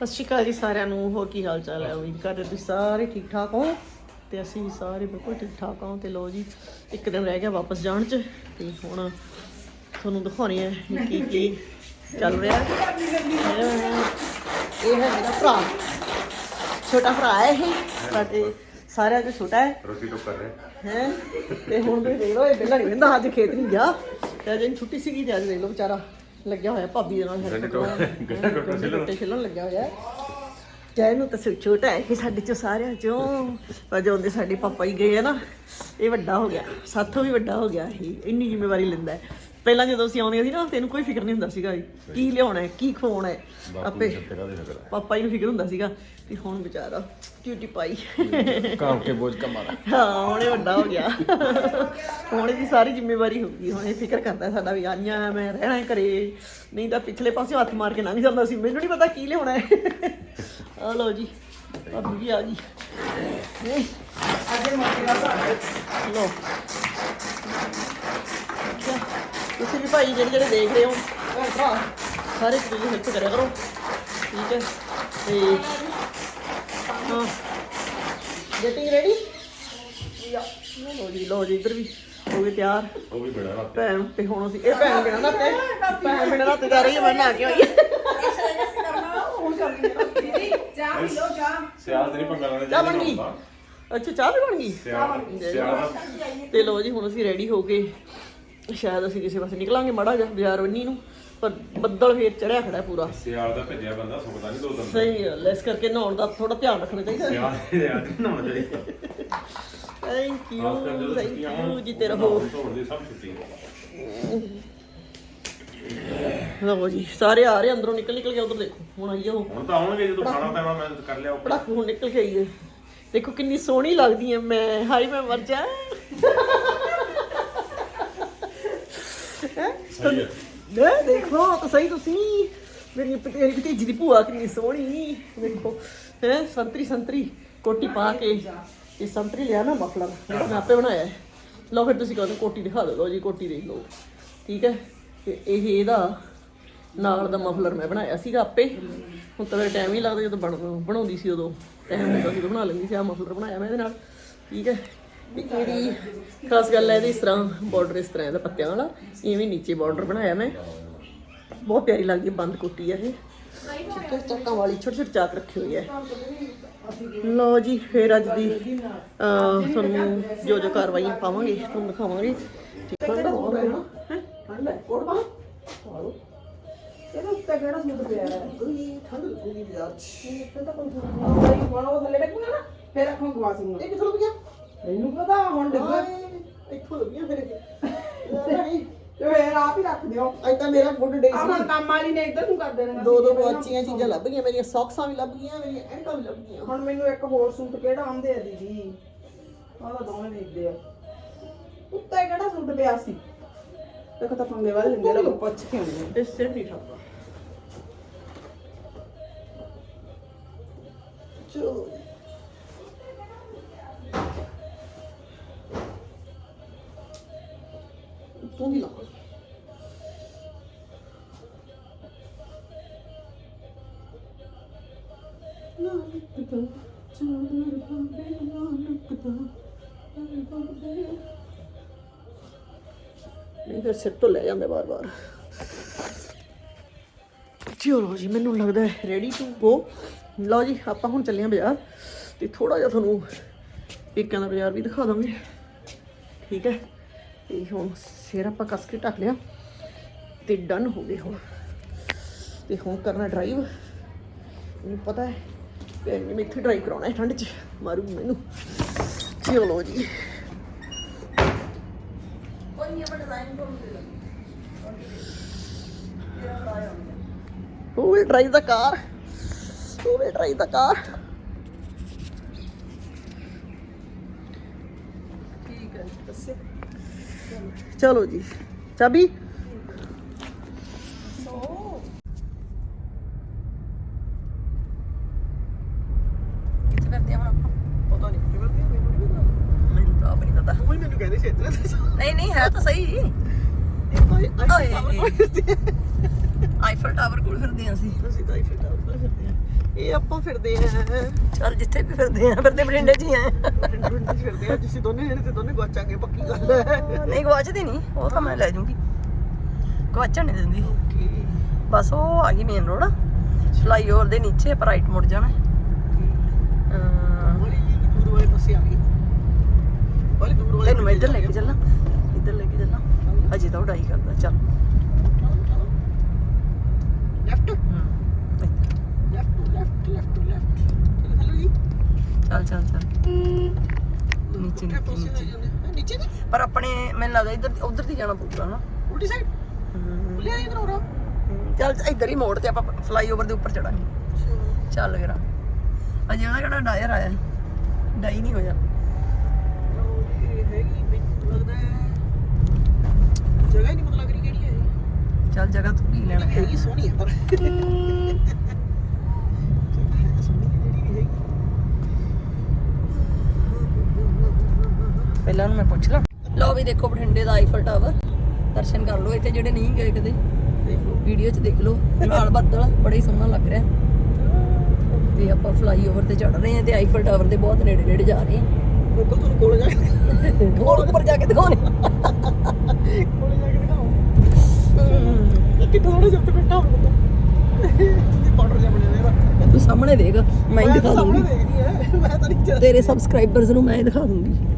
ਸਤਿ ਸ਼੍ਰੀ ਅਕਾਲ ਜੀ ਸਾਰਿਆਂ ਨੂੰ ਹੋਰ ਕੀ ਹਾਲ ਚਾਲ ਹੈ? ਉਮੀਦ ਕਰਦੇ ਤੁਸੀਂ ਸਾਰੇ ਠੀਕ ਠਾਕ ਹੋ ਤੇ ਅਸੀਂ ਵੀ ਸਾਰੇ ਬਿਲਕੁਲ ਠੀਕ ਠਾਕ ਹਾਂ ਤੇ ਲੋ ਜੀ ਇੱਕ ਦਿਨ ਰਹਿ ਗਿਆ ਵਾਪਸ ਜਾਣ ਚ ਤੇ ਹੁਣ ਤੁਹਾਨੂੰ ਦਿਖਾਉਣੀ ਹੈ ਕਿ ਕੀ ਚੱਲ ਰਿਹਾ। ਹੈ। ਇਹ ਹੈ ਮੇਰਾ ਭਰਾ। ਛੋਟਾ ਭਰਾ ਹੈ ਇਹ ਸਾਡੇ ਸਾਰਿਆਂ ਤੋਂ ਛੋਟਾ ਹੈ। ਰੋਟੀ ਟੁੱਕ ਕਰ ਰਹੇ। ਹੈ? ਤੇ ਹੁਣ ਤੁਸੀਂ ਦੇਖ ਲਓ ਇਹ ਪਹਿਲਾਂ ਨਹੀਂ ਵੰਦਾ ਅੱਜ ਖੇਤ ਨਹੀਂ ਗਿਆ। ਤੇ ਅੱਜ ਇਹਨੂੰ ਛੁੱਟੀ ਸੀਗੀ ਤੇ ਅੱਜ ਦੇਖ ਲਓ ਵਿਚਾਰਾ ਲੱਗਿਆ ਹੋਇਆ ਭਾਬੀ ਦੇ ਨਾਲ ਗੰਢੇ ਟੁੱਕ ਛਿੱਲਣ। ਗੱਟੇ ਛਿੱਲਣ ਲੱਗਿਆ ਹੋਇਆ ਜੈ ਨੂੰ ਤਾਂ ਸਿਰ ਛੋਟਾ ਹੈ ਕਿ ਸਾਡੇ ਚੋਂ ਸਾਰਿਆਂ ਚੋਂ ਪਰ ਜਦੋਂ ਦੇ ਸਾਡੇ ਪਾਪਾ ਹੀ ਗਏ ਆ ਨਾ ਇਹ ਵੱਡਾ ਹੋ ਗਿਆ ਸਾਥੋਂ ਵੀ ਵੱਡਾ ਹੋ ਗਿਆ ਇਹ ਇੰਨੀ ਜ਼ਿੰਮੇਵਾਰੀ ਲੈਂਦਾ ਹੈ ਪਹਿਲਾਂ ਜਦੋਂ ਅਸੀਂ ਆਉਂਦੇ ਸੀ ਨਾ ਤੈਨੂੰ ਕੋਈ ਫਿਕਰ ਨਹੀਂ ਹੁੰਦਾ ਸੀਗਾ ਵੀ ਕੀ ਲਿਆਉਣਾ ਹੈ ਕੀ ਖਵਾਉਣਾ ਹੈ ਆਪੇ ਦੇ ਪਾਪਾ ਜੀ ਨੂੰ ਫਿਕਰ ਹੁੰਦਾ ਸੀਗਾ ਤੇ ਹੁਣ ਵਿਚਾਰਾ ਡਿਊਟੀ ਪਾਈ। ਕੰਮ ਕੇ ਬੋਝ ਕਮਾਰਾ ਹਾਂ ਹੁਣ ਇਹ ਵੱਡਾ ਹੋ ਗਿਆ। ਹੁਣ ਇਹਦੀ ਸਾਰੀ ਜ਼ਿੰਮੇਵਾਰੀ ਹੋ ਗਈ ਹੁਣ ਇਹ ਫਿਕਰ ਕਰਦਾ ਸਾਡਾ ਵੀ ਆਈਆਂ ਮੈਂ ਰਹਿਣਾ ਹੈ ਘਰੇ। ਨਹੀਂ ਤਾਂ ਪਿਛਲੇ ਪਾਸੇ ਹੱਥ ਮਾਰ ਕੇ ਲੰਘ ਜਾਂਦਾ ਸੀ ਮੈਨੂੰ ਨਹੀਂ ਪਤਾ ਕੀ ਲਿਆਉਣਾ ਹੈ। ਆ ਲਓ ਜੀ ਭਾਬੀ ਵੀ ਆ ਗਈ। ਅੱਗੇ ਮੋਟੀ ਦਾ ਲਓ। ਅੱਛਾ, ਤੁਸੀਂ ਵੀ ਭਾਈ ਜਿਹੜੇ ਜਿਹੜੇ ਦੇਖ ਰਹੇ ਹੋ ਭੈਣ ਭਰਾ। ਸਾਰੇ ਤੁਸੀਂ ਹੈਲਪ ਕਰਿਆ ਕਰੋ ਠੀਕ ਹੈ? ਤੇ ਹਾਂ। ਗੈਟਿੰਗ ਰੈਡੀ ਲੋ ਜੀ ਲੋ ਜੀ ਇੱਧਰ ਵੀ ਹੋ ਗਏ ਤਿਆਰ। ਉਹ ਵੀ ਬੜਾ ਰਾਤ। ਭੈਣ ਤੇ ਹੁਣ ਅਸੀਂ ਇਹ ਭੈਣ ਬਿਨਾਂ ਨਾ ਤੇ ਭੈਣ ਬਿਨਾਂ ਰਾਤ ਜਾ ਰਹੀ ਹੈ ਮੈਂ ਨਹਾ ਕੇ ਆਈ ਹੁਣ ਕਰਦੀ। ਹਾਂ ਸਿਆਲ ਤੇ ਨਹੀਂ ਪੰਗਾ ਲੈਣਾ ਚਾਹ ਬਣ ਗਈ? ਅੱਛਾ ਚਾਹ ਵੀ ਬਣ ਗਈ? ਸਿਆਲ। ਸਿਆਲ ਤੇ ਲੋ ਜੀ ਹੁਣ ਅਸੀਂ ਰੈਡੀ ਹੋ ਕੇ ਸ਼ਾਇਦ ਅਸੀਂ ਕਿਸੇ ਪਾਸੇ ਨਿਕਲਾਂਗੇ ਮਾੜਾ ਜਿਹਾ ਬਾਜ਼ਾਰ ਵੰਨੀ ਨੂੰ ਪਰ ਬੱਦਲ ਫੇਰ ਚੜਿਆ ਖੜਾ ਹੈ ਪੂਰਾ। ਸਿਆਲ ਦਾ ਭੱਜਿਆ ਬੰਦਾ ਸੁੱਕਦਾ ਨਹੀਂ ਦੋ ਦਿਨ ਸਹੀ ਗੱਲ ਹੈ ਇਸ ਕਰਕੇ ਨਹਾਉਣ ਦਾ ਥੋੜਾ ਧਿਆਨ ਰੱਖਣਾ ਚਾਹੀਦਾ। ਹੈ ਸਿਆਲ ਦੇ ਯਾਦ ਨਹੀਂ ਹੋਣਾ ਚਾਹੀਦਾ। ਥੈਂਕ ਯੂ ਥੈਂਕ ਯੂ ਦੀ ਸਭ ਛੁੱਟੀ ਲਓ ਜੀ ਸਾਰੇ ਆ ਰਹੇ ਅੰਦਰੋਂ ਨਿਕਲ ਨਿਕਲ ਕੇ ਉਧਰ ਦੇਖੋ ਹੁਣ ਆਈਏ ਉਹ। ਹੁਣ ਤਾਂ ਆਉਣਗੇ ਜਦੋਂ ਖਾਣਾ ਪੈਣਾ ਮੈਂ ਕਰ ਲਿਆ ਉੱਪਰ ਹੁਣ ਨਿਕਲ ਕੇ ਆਈਏ। ਦੇਖੋ ਕਿੰਨੀ ਸੋਹਣੀ ਲੱਗਦੀ ਹੈ ਮੈਂ ਹਾਈ ਮੈਂ ਮਰ ਜਾ। ਹੈ? ਦੇ ਦੇਖੋ ਤਾਂ ਸਹੀ ਤੁਸੀਂ। ਮੇਰੀ ਮੇਰੀ ਭਤੀਜੀ ਦੀ ਭੂਆ ਕਿੰਨੀ ਸੋਹਣੀ। ਦੇਖੋ ਹੈ ਸੰਤਰੀ ਸੰਤਰੀ ਕੋਟੀ ਪਾ ਕੇ ਇਹ ਸੰਤਰੀ ਲਿਆ ਨਾ ਮਫਲਰ ਜਿਹੜਾ ਮੈਂ ਆਪੇ ਬਣਾਇਆ ਹੈ। ਲਓ ਫਿਰ ਤੁਸੀਂ ਕਹਿੰਦੇ ਕੋਟੀ ਦਿਖਾ ਦਿਓ ਲਓ ਜੀ ਕੋਟੀ ਦੇਖ ਲਓ। ਠੀਕ ਹੈ? ਤੇ ਇਹ ਇਹਦਾ ਨਾਲ ਦਾ ਮਫਲਰ ਮੈਂ ਬਣਾਇਆ ਸੀਗਾ ਆਪੇ। ਹੁਣ ਤਾਂ ਮੇਰੇ ਟਾਈਮ ਹੀ ਲੱਗਦਾ ਜਦੋਂ ਬਣ ਬਣਾਉਂਦੀ ਸੀ ਉਦੋਂ। ਟਾਈਮ ਹੁੰਦਾ ਸੀ ਬਣਾ ਲੈਂਦੀ ਸੀ ਆ ਮਫਲਰ ਬਣਾਇਆ ਮੈਂ ਇਹਦੇ ਨਾਲ। ਠੀਕ ਹੈ? ਇਹਦੀ ਖਾਸ ਗੱਲ ਹੈ ਇਹਦੀ? ਇਸ ਤਰ੍ਹਾਂ ਬਾਰਡਰ ਇਸ ਤਰ੍ਹਾਂ ਇਹਦਾ ਪੱਤਿਆਂ ਵਾਲਾ। ਇਵੇਂ ਨੀਚੇ ਬਾਰਡਰ ਬਣਾਇਆ ਮੈਂ। ਬਹੁਤ ਪਿਆਰੀ ਲੱਗਦੀ ਹੈ ਬੰਦ ਕੋਟੀ ਹੈ ਇਹ। ਹੈ ਚੱਕਾਂ ਵਾਲੀ ਛੋਟੇ ਛੋਟੇ ਚਾਕ ਰੱਖੇ ਹੋਏ ਹੈ। ਲਓ ਜੀ ਫੇਰ ਅੱਜ ਦੀ ਅਹ, ਤੁਹਾਨੂੰ ਜੋ ਜੋ ਕਾਰਵਾਈਆਂ ਪਾਵਾਂਗੇ ਤੁਹਾਨੂੰ ਦਿਖਾਵਾਂਗੇ। ਠੀਕ ਹੈ। ਹੈ? ਠੰਡ ਹੈ। ਕੋਟ ਪਾ ਪਾਲੋ ਇਹਦੇ ਉੱਤੇ ਕਿਹੜਾ ਸੂਟ ਪਿਆ ਹੈ? ਕੋਈ ਠੰਡ ਲੱਗੂਗੀ ਬਾਜ਼ਾਰ 'ਚ। ਇੱਥੇ ਤਾਂ ਕੋਈ ਸੂਟ ਨਹੀਂ। ਹੁਣ ਉਹ ਥੱਲੇ ਡੱਗੂਗਾ ਨਾ। ਫਿਰ ਅੱਖੋਂ ਗਵਾ ਸੂਗਾ ਇਹ ਕਿੱਥੋਂ ਲੱਗ ਗਿਆ? ਮੈਨੂੰ ਪਤਾ ਹੁਣ ਡੱਗਾ ਇੱਥੋਂ ਲੱਗੀਆਂ ਫਿਰ ਇਹ। ਤੇ ਫਿਰ ਆਪ ਹੀ ਰੱਖ ਦਿਓ। ਅੱਜ ਤਾਂ ਮੇਰਾ ਗੁੱਡ ਡੇ ਆਹ ਹੁਣ ਸੀ। ਕੰਮ ਵਾਲੀ ਨੇ ਇੱਧਰ ਨੂੰ ਕਰ ਦੇਣਾ ਦੋ ਦੋ ਗੁਆਚੀਆਂ ਚੀਜ਼ਾਂ ਲੱਭ ਗਈਆਂ ਮੇਰੀਆਂ ਸੌਕਸਾਂ ਵੀ ਲੱਭ ਗਈਆਂ ਮੇਰੀਆਂ ਐਂਕਾਂ ਵੀ ਲੱਭ ਗਈਆਂ। ਹੁਣ ਮੈਨੂੰ ਇੱਕ ਹੋਰ ਸੂਟ ਕਿਹੜਾ ਆਉਂਦੇ ਆ ਦੀਦੀ? ਆਹ ਤਾਂ ਦੋਵੇਂ ਦੇਖਦੇ ਆ। ਉੱਤੇ ਕਿਹੜਾ ਸੂਟ ਪਿਆ ਸੀ? ਦੇਖੋ ਤਾਂ ਪੰਗੇ ਵਾਲੇ ਲੈਂਦੇ ਲੋਕ ਪੁੱਛ ਕੇ ਆਉਂਦੇ। ਇਹ ਸਿਰ ਨਹੀਂ ਠਾਪਾ। ਚਲੋ। ਤੂੰ ਵੀ ਲਾ ਨਾਨਕਦਾ ਚਾਦਰ ਪਾਵੇ ਨਾਨਕਦਾ ਪਾਵੇ ਨਹੀਂ ਫਿਰ ਸਿਰ ਤੋਂ ਲੈ ਜਾਂਦੇ ਬਾਰ-ਬਾਰ ਚਲੋ ਜੀ, ਮੈਨੂੰ ਲੱਗਦਾ ਹੈ ਰੈਡੀ ਟੂ ਗੋ ਲਓ ਜੀ, ਆਪਾਂ ਹੁਣ ਚੱਲੇ ਆਂ ਬਾਜ਼ਾਰ ਤੇ ਥੋੜਾ ਜਿਹਾ ਤੁਹਾਨੂੰ ਪੇਕਿਆਂ ਦਾ ਬਾਜ਼ਾਰ ਵੀ ਦਿਖਾ ਦਾਂਗੇ। ਠੀਕ ਹੈ? ਤੇ ਹੁਣ ਸਿਰ ਆਪਾਂ ਕੱਸ ਕੇ ਢੱਕ ਲਿਆ ਤੇ ਡਨ ਹੋ ਗਏ ਹੁਣ। ਤੇ ਹੁਣ ਕਰਨਾ ਡਰਾਈਵ ਮੈਨੂੰ ਪਤਾ ਹੈ ਕਿ ਮੈਂ ਇੱਥੇ ਡਰਾਈਵ ਕਰਾਉਣਾ ਹੈ ਠੰਡ 'ਚ। ਮਾਰੂ ਮੈਨੂੰ। ਚਲੋ ਜੀ। ਕੋਈ ਨਹੀਂ ਆਪਾਂ ਡਿਜ਼ਾਈਨ ਤੋਂ Who will drive the car? Who will drive the car? ਠੀਕ ਹੈ ਦੱਸੇ ਚਲੋ ਜੀ ਚਾਬੀ ਕਿੱਥੇ ਕਰਦੇ ਹੁਣ ਆਪਾਂ ਪਤਾ ਨਹੀਂ ਕਿਵੇਂ ਕਰਦੇ ਮੈਨੂੰ ਨਹੀਂ ਪਤਾ ਮੈਨੂੰ ਤਾਂ ਆਪ ਨਹੀਂ ਪਤਾ ਉਹ ਮੈਨੂੰ ਕਹਿੰਦੇ ਸੀ ਇੱਧਰ ਨਹੀਂ ਨਹੀਂ ਹੈ ਤਾਂ ਸਹੀ। ਆਈਫਲ ਟਾਵਰ ਕੋਲ ਫਿਰਦੇ ਹਾਂ ਅਸੀਂ। ਅਸੀਂ ਤਾਂ ਹੀ ਫਿਰਦਾ ਉੱਪਰ ਫਿਰਦੇ ਆ। ਇਹ ਆਪਾਂ ਫਿਰਦੇ ਆ ਚੱਲ ਜਿੱਥੇ ਵੀ ਫਿਰਦੇ ਆ ਫਿਰਦੇ ਬਠਿੰਡੇ 'ਚ ਹੀ ਆ ਪਿੰਡ ਫਿਰਦੇ ਆ ਜਿਸੇ ਦੋਨੇ ਜਿਹੜੇ ਤੇ ਦੋਨੇ ਗਵਾਚਾਂਗੇ ਪੱਕੀ ਗੱਲ ਹੈ। ਨਹੀਂ ਗਵਾਚਦੀ ਨਹੀਂ। ਉਹ ਤਾਂ ਮੈਂ ਲੈ ਜੂੰਗੀ। ਗਵਾਚਣ ਨਹੀਂ ਦਿੰਦੀ। ਓਕੇ। ਬਸ ਉਹ ਆ ਗਈ ਮੇਨ ਰੋਡ ਫਲਾਈਓਵਰ ਦੇ ਨੀਚੇ ਆਪਾਂ ਰਾਈਟ ਮੁੜ ਜਾਣਾ। ਅਮ, ਬੜੀ ਦੂਰ ਵਾਲੇ ਪਾਸੇ ਆ ਗਈ। ਬੜੀ ਦੂਰ ਵਾਲੇ ਤੈਨੂੰ ਮੈਂ ਇੱਧਰ ਲੈ ਕੇ ਚੱਲਾਂ। ਇੱਧਰ ਲੈ ਕੇ ਚੱਲਾਂ। ਅਜੇ ਤਾਂ ਉਡਾਈ ਕਰਦਾ ਚੱਲ ਲੈਫਟ ਹਮ, ਇੱਧਰ। Left left left left hello ਜੀ ਚੱਲ ਚੱਲ ਚੱਲ ਨੀਚੇ ਨੀਚੇ ਦੀ ਪਰ ਆਪਣੇ ਮੈਨੂੰ ਲੱਗਦਾ ਇੱਧਰ ਉਧਰ ਦੀ ਜਾਣਾ ਪਊਗਾ ਨਾ। ਉਲਟੀ ਸਾਈਡ ਉਲਿਆ ਇਧਰ ਹੋ ਚੱਲ ਇੱਧਰ ਹੀ ਮੋੜ ਤੇ ਆਪਾਂ ਫਲਾਈਓਵਰ ਦੇ ਉੱਪਰ ਚੜਾਂਗੇ। ਚੱਲ ਕਰਾਂ। ਅਜੇ ਉਹਦਾ ਕਿਹੜਾ ਡਾਇਰ ਆਇਆ? ਡਾਈ ਨਹੀਂ ਹੋਇਆ। ਜਗ੍ਹਾ ਹੀ ਨਹੀਂ ਪਤਾ ਲੱਗ ਰਹੀ ਕਿਹੜੀ ਹੈ ਚੱਲ ਜਗ੍ਹਾ ਤੂੰ ਕੀ ਲੈਣਾ। ਹੈ ਹੈਗੀ ਸੋਹਣੀ ਹੈ ਪਰ ਸੋਹਣੀ ਜਿਹੜੀ ਵੀ ਹੈਗੀ ਪਹਿਲਾਂ ਉਹਨੂੰ ਮੈਂ ਪੁੱਛ ਲਾਂ। ਲਓ ਵੀ ਦੇਖੋ ਬਠਿੰਡੇ ਦਾ ਆਈਫਲ ਟਾਵਰ ਦਰਸ਼ਨ ਕਰ ਲਓ ਇੱਥੇ ਜਿਹੜੇ ਨਹੀਂ ਗਏ ਕਦੇ। ਦੇਖ ਲਓ ਵੀਡੀਓ 'ਚ ਦੇਖ ਲਓ। ਨਾਲ ਬੱਦਲ ਬੜਾ ਹੀ ਸੋਹਣਾ ਲੱਗ ਰਿਹਾ। ਤੇ ਆਪਾਂ ਫਲਾਈਓਵਰ ਤੇ ਚੜ ਰਹੇ ਹਾਂ ਤੇ ਆਈਫਲ ਟਾਵਰ ਦੇ ਬਹੁਤ ਨੇੜੇ ਨੇੜੇ ਜਾ ਰਹੇ ਹਾਂ। ਬਿਲਕੁਲ ਤੁਹਾਨੂੰ ਕੋਲ ਜਾ ਕੇ ਹੋਰ ਉੱਪਰ ਜਾ ਕੇ ਦਿਖਾਉਣੇ ਕੋਲ ਜਾ ਕੇ ਦਿਖਾਓ। ਕਿ ਥੋੜਾ ਜਿਹਾ ਤੇ ਬੈਠਾ ਹੁੰਦਾ ਜਿੱਥੇ ਬਾਰਡਰ ਜਿਹਾ ਬਣਿਆ ਹੋਇਆ ਇਹਦਾ। ਤੂੰ ਸਾਹਮਣੇ ਦੇਖ ਮੈਂ ਦਿਖਾ ਦੂੰਗੀ। ਤੇਰੇ ਸਬਸਕ੍ਰਾਈਬਰਸ ਨੂੰ ਮੈਂ ਦਿਖਾ ਦੂੰਗੀ।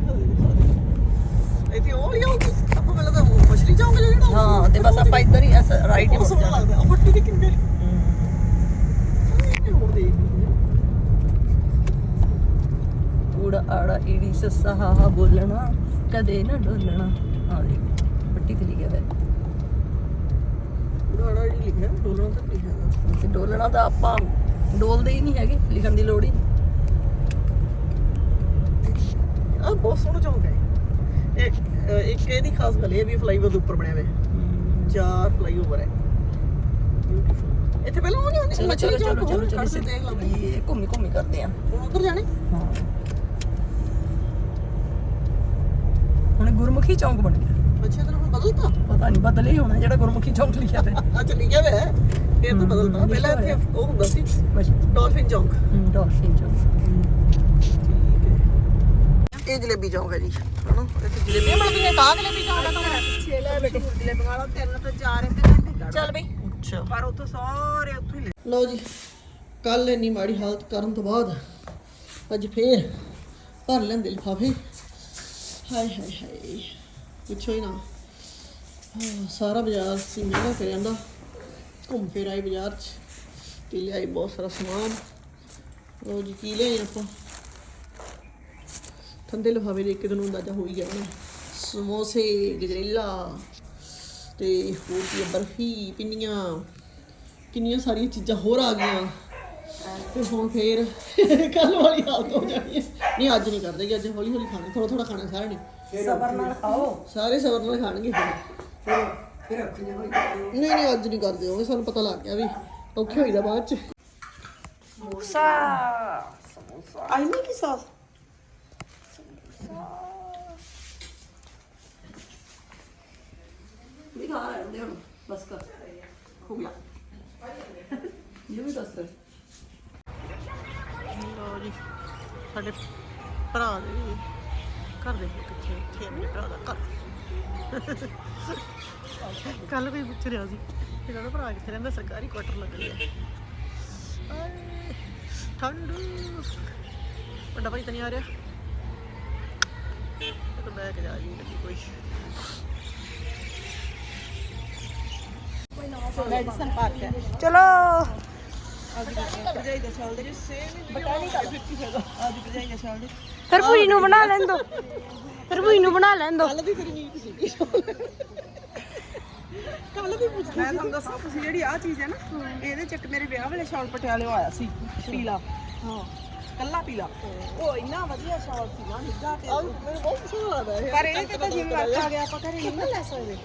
ਲਿਆਉਗੀ ਆਪਾਂ ਪਹਿਲਾਂ ਤਾਂ ਉਹ ਮਛਲੀ ਜਾਉਂਗੇ ਜਿਹੜਾ ਉਹ- ਹਾਂ ਤੇ ਬਸ ਆਪਾਂ ਇੱਧਰ ਹੀ ਰਾਈਟ ਹੀ ਬਹੁਤ ਮੁੜ ਸੋਹਣਾ ਜਾਣਾ। ਲੱਗਦਾ। ਉਹ ਮੱਟੀ ਦੀ ਕਿੰਨੇ ਸਾਹਮਣੇ ਹੋਰ ਦੇਖ ਊੜ ਆੜਾ ਈੜੀ ਸੱਸਾ ਹਾ ਹਾ ਬੋਲਣਾ ਕਦੇ ਨਾ ਡੋਲਣਾ। ਆ ਦੇ ਪੱਟੀ ਤੇ ਲਿਖਿਆ ਹੋਇਆ। ਉਡਾੜਾ ਹੀ ਲਿਖਿਆ ਡੋਲਰਾਂ ਤਾਂ ਲਿਖਿਆ ਹੈਗਾ? ਤੇ ਡੋਲਣਾ ਤਾਂ ਆਪਾਂ ਡੋਲਦੇ ਹੀ ਨਹੀਂ ਹੈਗੇ ਲਿਖਣ ਦੀ ਲੋੜ ਹੀ ਨਹੀਂ। ਆ ਬਹੁਤ ਸੋਹਣਾ ਚੌਂਕ ਹੈ। ਇੱਕ ਇੱਕ ਇਹਦੀ ਖਾਸ ਗੱਲ ਇਹ ਹੈ ਵੀ ਫਲਾਈਓਵਰ ਦੇ ਉੱਪਰ ਬਣਿਆ ਹੋਇਆ ਹੈ। ਚਾਰ ਫਲਾਈਓਵਰ ਹੈ। Beautiful. ਇੱਥੇ ਪਹਿਲਾਂ ਉਹ ਨਹੀਂ ਹੁੰਦੀ ਚਲੋ ਚਲੋ ਚਲੋ ਚਲੋ ਚਲੋ ਚਲੋ ਦੇਖ ਲਓ ਇਹ ਘੁੰਮੀ ਘੁੰਮੀ ਕਰਦੇ ਆ। ਹੁਣ ਉੱਧਰ ਜਾਣੇ ਹਾਂ? ਹੁਣ ਗੁਰਮੁਖੀ ਚੌਂਕ ਬਣ ਗਿਆ। ਅੱਛਾ ਤੈਨੂੰ ਹੁਣ ਬਦਲਤਾ ਪਤਾ ਨਹੀਂ ਬਦਲੇ ਹੀ ਹੋਣਾ ਜਿਹੜਾ ਗੁਰਮੁਖੀ ਚੌਂਕ ਲਿਖਿਆ ਤੇ। ਆ ਚੱਲੀ ਗਿਆ ਵੇ ਇਹ ਤਾਂ ਬਦਲਤਾ ਪਹਿਲਾਂ ਲਿਖਿਆ ਇੱਥੇ ਉਹ ਹੁੰਦਾ ਸੀ ਬਸ ਡਾਲਫਿਨ ਚੌਂਕ। ਡਾਲਫਿਨ ਚੌਂਕ ਇਹ ਜਲੇਬੀ ਹੈ ਜੀ ਹਨਾ? ਇੱਥੇ ਜਲੇਬੀਆਂ ਮਿਲਦੀਆਂ ਕਾ ਜਲੇਬੀ ਚੌਂਕ ਹੈ ਤਾਂ? ਪਿੱਛੇ ਲੈ ਬੇਟੇ ਜਲੇਬੀ ਵਾਲਾ ਤਿੰਨ ਤੋਂ ਚਾਰ ਇੱਕ ਘੰਟੇ ਚੱਲ ਬਈ। ਅੱਛਾ। ਪਰ ਉੱਥੋਂ ਸਾਰੇ ਉੱਥੋਂ ਹੀ ਲੈ। ਲਓ ਜੀ ਕੱਲ ਇੰਨੀ ਮਾੜੀ ਹਾਲਤ ਕਰਨ ਤੋਂ ਬਾਅਦ ਅੱਜ ਫੇਰ ਭਰ ਲੈਂਦੇ ਲਿਫਾਫੇ। ਹਾਏ ਹਾਏ ਹਾਏ। ਪੁੱਛੋ ਹੀ ਨਾ। ਸਾਰਾ ਬਾਜ਼ਾਰ ਸੀ ਮਹਿੰਗਾ ਕਰ ਜਾਂਦਾ। ਘੁੰਮ ਫਿਰ ਆਏ ਬਾਜ਼ਾਰ 'ਚ। ਤੇ ਲਿਆਏ ਬਹੁਤ ਸਾਰਾ ਸਮਾਨ। ਲਓ ਜੀ ਕੀ ਲਿਆਏ ਆਪਾਂ? ਠੰਡੇ ਲਿਫਾਫੇ ਦੇਖ ਕੇ ਤੁਹਾਨੂੰ ਅੰਦਾਜ਼ਾ ਹੋ ਹੀ ਗਿਆ ਨਾ ਸਮੋਸੇ ਗਜਰੇਲਾ ਤੇ ਹੋਰ ਕੀ ਆ, ਬਰਫੀ ਪਿੰਨੀਆਂ। ਕਿੰਨੀਆਂ ਸਾਰੀਆਂ ਚੀਜ਼ਾਂ ਹੋਰ ਆ ਗਈਆਂ। ਤੇ ਹੁਣ ਫੇਰ ਕੱਲ ਵਾਲੀ ਹਾਲਤ ਹੋ ਜਾਣੀ ਹੈ। ਨਹੀਂ ਅੱਜ ਨਹੀਂ ਕਰਦੇ ਕਿ ਅੱਜ ਹੌਲੀ ਹੌਲੀ ਖਾਣਾ ਥੋੜਾ ਥੋੜਾ ਖਾਣਾ ਸਾਰਿਆਂ ਨੇ। ਸਬਰ ਨਾਲ ਖਾਓ। ਸਾਰੇ ਸਬਰ ਨਾਲ ਖਾਣਗੇ। ਫਿਰ ਫਿਰ ਅੱਖੀਆਂ ਹੋਈ ਨਹੀਂ ਨਹੀਂ ਅੱਜ ਨਹੀਂ ਕਰਦੇ ਉਹ ਸਾਨੂੰ ਪਤਾ ਲੱਗ ਗਿਆ ਵੀ ਔਖੇ ਹੋਈਦਾ ਬਾਅਦ ਚ। ਸਮੋਸਾ। ਆਈ ਨਹੀਂ ਕੀ ਸਾਸ? ਦਿਖਾ ਰਹੇ ਹੁੰਦੇ ਹੁਣ ਬਸ ਕਰ ਹੋ ਗਿਆ ਇਹ ਵੀ ਦੱਸ ਲਓ ਜੀ ਸਾਡੇ ਭਰਾ ਦੇ ਘਰ ਦੇ ਕਿੱਥੇ ਇੱਥੇ ਮੇਰੇ ਭਰਾ ਦਾ ਘਰ। ਕੱਲ ਵੀ ਪੁੱਛ ਰਿਹਾ ਸੀ। ਇਹਨਾਂ ਦਾ ਭਰਾ ਕਿੱਥੇ ਰਹਿੰਦਾ? ਸਰਕਾਰੀ ਕੁਆਟਰ ਲੱਗ ਰਿਹਾ। ਠੰਡ। ਵੱਡਾ ਭਾਈ ਤਾਂ ਨਹੀਂ ਆ ਰਿਹਾ। ਤਾਂ ਬੈਗ ਜਾ ਜੀ ਲੱਗੀ ਕੋਈ ਮੈਡੀਸਨ ਪਾਰਕ ਹੈ। ਚਲੋ। ਫਿਰ ਭੂਈ ਨੂੰ ਬਣਾ ਲੈਣ ਦੋ। ਫਿਰ ਭੂਈ ਨੂੰ ਬਣਾ ਲੈਣ ਦੋ। ਕੱਲ ਦੀ ਤੇਰੀ ਨੀਤ ਸੀ ਕੱਲ ਦੀ ਪੁੱਛ ਮੈਂ ਤੁਹਾਨੂੰ ਦੱਸਾਂ ਤੁਸੀਂ ਜਿਹੜੀ ਆ ਚੀਜ਼ ਹੈ ਨਾ ਇਹਦੇ ਚ ਇੱਕ ਮੇਰੇ ਵਿਆਹ ਵੇਲੇ ਸ਼ਾਲ ਪਟਿਆਲੇ ਆਇਆ ਸੀ ਪੀਲਾ। ਹਾਂ ਕੱਲਾ ਪੀਲਾ ਉਹ ਇੰਨਾ ਵਧੀਆ ਸ਼ਾਲ ਸੀ ਨਾ ਨਿੱਘਾ ਤੇ ਮੈਨੂੰ ਬਹੁਤ ਸੋਹਣਾ ਲੱਗਦਾ ਇਹ। ਪਰ ਇਹ ਤੇ ਜਿਵੇਂ ਵਰਤ ਆ ਗਿਆ ਆਪਾਂ ਘਰੇ ਨਹੀਂ ਨਾ ਲੈ ਸਕਦੇ।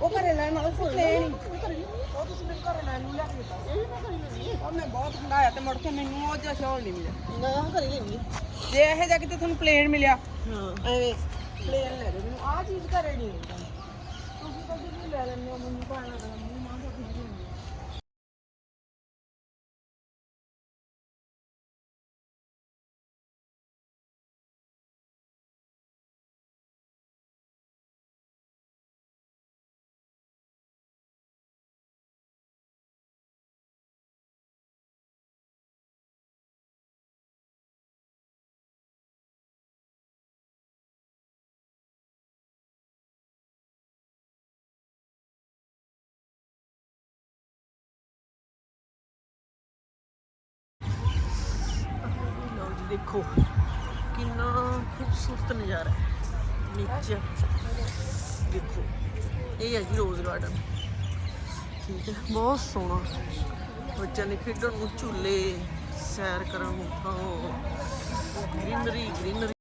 ਉਹ ਘਰੇ ਲੈਣ ਨਾਲ ਸੀ ਲੈਣ ਹੀ ਉਹ ਤੁਸੀਂ ਮੈਨੂੰ ਘਰੇ ਲੈਣ ਨੂੰ ਲਿਆ ਕੇ ਦਿੱਤਾ। ਉਹ ਮੈਂ ਬਹੁਤ ਖੰਡਾਇਆ ਤੇ ਮੁੜ ਕੇ ਮੈਨੂੰ ਉਹ ਜਿਹਾ ਸ਼ਾਲ ਨਹੀਂ ਮਿਲਿਆ। ਨਾ ਘਰੇ ਲੈਣੀ ਜੇ ਇਹ ਜਾ ਕਿਤੇ ਤੁਹਾਨੂੰ ਪਲੇਨ ਮਿਲਿਆ ਹਾਂ। ਐਵੇਂ ਪਲੇਨ ਲੈ ਦੇ ਮੈਨੂੰ। ਆ ਚੀਜ਼ ਘਰੇ ਨਹੀਂ ਤੁਸੀਂ ਤਾਂ ਜਿਵੇਂ ਲੈ ਲੈਂਦੇ ਹੋ ਮੈਨੂੰ ਪਾਣਾ ਦੇਖੋ, ਕਿੰਨਾ ਖੂਬਸੂਰਤ ਨਜ਼ਾਰਾ ਹੈ। ਨੀਚੇ। ਦੇਖੋ, ਇਹ ਹੈ ਜੀ ਰੋਜ਼ ਗਾਰਡਨ। ਠੀਕ ਹੈ, ਬਹੁਤ ਸੋਹਣਾ। ਬੱਚਿਆਂ ਨੇ ਖੇਡਣ ਨੂੰ ਝੂਲੇ, ਸੈਰ ਕਰਨ ਨੂੰ ਗ੍ਰੀਨਰੀ ਗ੍ਰੀਨਰੀ